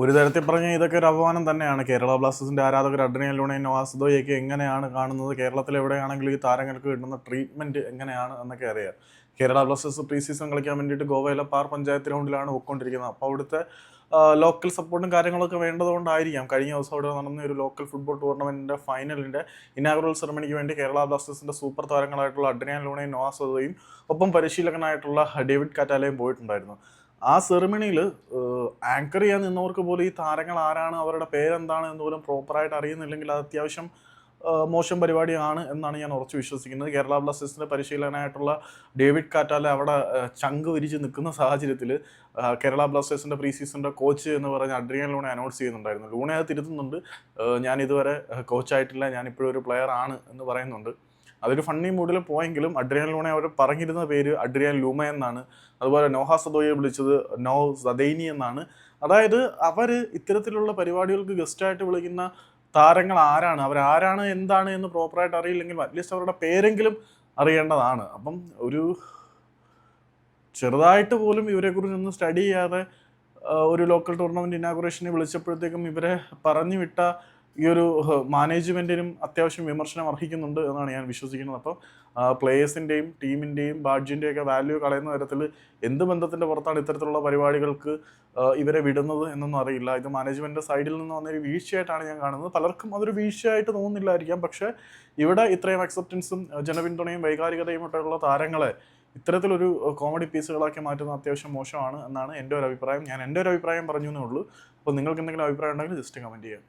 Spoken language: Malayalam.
ഒരു തരത്തിൽ പറഞ്ഞാൽ ഇതൊക്കെ ഒരു അപമാനം തന്നെയാണ്. കേരള ബ്ലാസ്റ്റേഴ്സിന്റെ ആരാധകർ അഡ്രിയൻ ലൂണയും നവാസുദോയൊക്കെ എങ്ങനെയാണ് കാണുന്നത്? കേരളത്തിൽ എവിടെയാണെങ്കിലും ഈ താരങ്ങൾക്ക് കിട്ടുന്ന ട്രീറ്റ്മെന്റ് എങ്ങനെയാണ് എന്നൊക്കെ അറിയാം. കേരള ബ്ലാസ്റ്റേഴ്സ് പ്രീ സീസൺ കളിക്കാൻ വേണ്ടിയിട്ട് ഗോവയിലെ പാർ പഞ്ചായത്ത് ഗ്രൗണ്ടിലാണ് പോയിക്കൊണ്ടിരിക്കുന്നത്. അപ്പോൾ അവിടുത്തെ ലോക്കൽ സപ്പോർട്ടും കാര്യങ്ങളൊക്കെ വേണ്ടതുകൊണ്ടായിരിക്കാം. കഴിഞ്ഞ ദിവസം അവിടെ നടന്ന ഒരു ലോക്കൽ ഫുട്ബോൾ ടൂർണമെന്റിന്റെ ഫൈനലിന്റെ ഇനാഗുറൽ സെറമണിക്ക് വേണ്ടി കേരള ബ്ലാസ്റ്റേഴ്സിന്റെ സൂപ്പർ താരങ്ങളായിട്ടുള്ള അഡ്രിയാൻ ലൂണയും നവാസുദോയും ഒപ്പം പരിശീലകനായിട്ടുള്ള ഡേവിഡ് കാറ്റാലയും പോയിട്ടുണ്ടായിരുന്നു. ആ സെറിമണിയിൽ ആങ്കർ ചെയ്യാൻ നിന്നവർക്ക് പോലും ഈ താരങ്ങൾ ആരാണ് അവരുടെ പേരെന്താണ് എന്ന് പോലും പ്രോപ്പറായിട്ട് അറിയുന്നില്ലെങ്കിൽ അത് അത്യാവശ്യം മോശം പരിപാടിയാണ് എന്നാണ് ഞാൻ ഉറച്ചു വിശ്വസിക്കുന്നത്. കേരള ബ്ലാസ്റ്റേഴ്സിന്റെ പരിശീലകനായിട്ടുള്ള ഡേവിഡ് കാറ്റാല അവിടെ ചങ്ക് വിരിച്ച് നിൽക്കുന്ന സാഹചര്യത്തിൽ കേരള ബ്ലാസ്റ്റേഴ്സിന്റെ പ്രീ സീസണിന്റെ കോച്ച് എന്ന് പറഞ്ഞ് അഡ്രിയൻ ലൂണെ അനൗൺസ് ചെയ്യുന്നുണ്ടായിരുന്നു. ലൂണെ അത് തിരുത്തുന്നുണ്ട്. ഞാൻ ഇതുവരെ കോച്ചായിട്ടില്ല ഞാൻ ഒരു പ്ലെയർ ആണ് എന്ന് പറയുന്നുണ്ട്. അതൊരു ഫണ്ണി മൂഡിൽ പോയെങ്കിലും അഡ്രിയാൻ ലൂണെ അവർ പറഞ്ഞിരുന്ന പേര് അഡ്രിയാൻ ലൂമ എന്നാണ്. അതുപോലെ നോഹ സദോയെ വിളിച്ചത് നോ സദൈനി എന്നാണ്. അതായത് അവർ ഇത്തരത്തിലുള്ള പരിപാടികൾക്ക് ഗസ്റ്റായിട്ട് വിളിക്കുന്ന താരങ്ങൾ ആരാണ്? അവരാരാണ് എന്താണ് എന്ന് പ്രോപ്പറായിട്ട് അറിയില്ലെങ്കിൽ അറ്റ്ലീസ്റ്റ് അവരുടെ പേരെങ്കിലും അറിയേണ്ടതാണ്. അപ്പം ഒരു ചെറുതായിട്ട് പോലും ഇവരെക്കുറിച്ച് ഒന്ന് സ്റ്റഡി ചെയ്യാതെ ഒരു ലോക്കൽ ടൂർണമെന്റ് ഇനാഗുറേഷനെ വിളിച്ചപ്പോഴത്തേക്കും ഇവരെ പറഞ്ഞു വിട്ട ഈ ഒരു മാനേജ്മെന്റിനും അത്യാവശ്യം വിമർശനം അർഹിക്കുന്നുണ്ട് എന്നാണ് ഞാൻ വിശ്വസിക്കുന്നത്. അപ്പോൾ പ്ലേയേഴ്സിന്റെയും ടീമിന്റെയും ബാഡ്ജിന്റെയും ഒക്കെ വാല്യൂ കളയുന്ന തരത്തിൽ എന്ത് ബന്ധത്തിന്റെ പുറത്താണ് ഇത്തരത്തിലുള്ള പരിപാടികൾക്ക് ഇവരെ വിടുന്നത് എന്നൊന്നും അറിയില്ല. ഇത് മാനേജ്മെന്റിന്റെ സൈഡിൽ നിന്ന് വന്നൊരു വീഴ്ചയായിട്ടാണ് ഞാൻ കാണുന്നത്. പലർക്കും അതൊരു വീഴ്ചയായിട്ട് തോന്നുന്നില്ലായിരിക്കാം. പക്ഷേ ഇവിടെ ഇത്രയും അക്സെപ്റ്റൻസും ജനപിന്തുണയും വൈകാരികതയും ഒക്കെയുള്ള താരങ്ങളെ ഇത്തരത്തിലൊരു കോമഡി പീസുകളാക്കി മാറ്റുന്നത് അത്യാവശ്യം മോശമാണ് എന്നാണ് എന്റെ ഒരു അഭിപ്രായം. ഞാൻ എന്റെ ഒരു അഭിപ്രായം പറഞ്ഞു എന്നേ ഉള്ളൂ. അപ്പോൾ നിങ്ങൾക്ക് എന്തെങ്കിലും അഭിപ്രായം ഉണ്ടെങ്കിൽ ജസ്റ്റ് കമന്റ് ചെയ്യാം.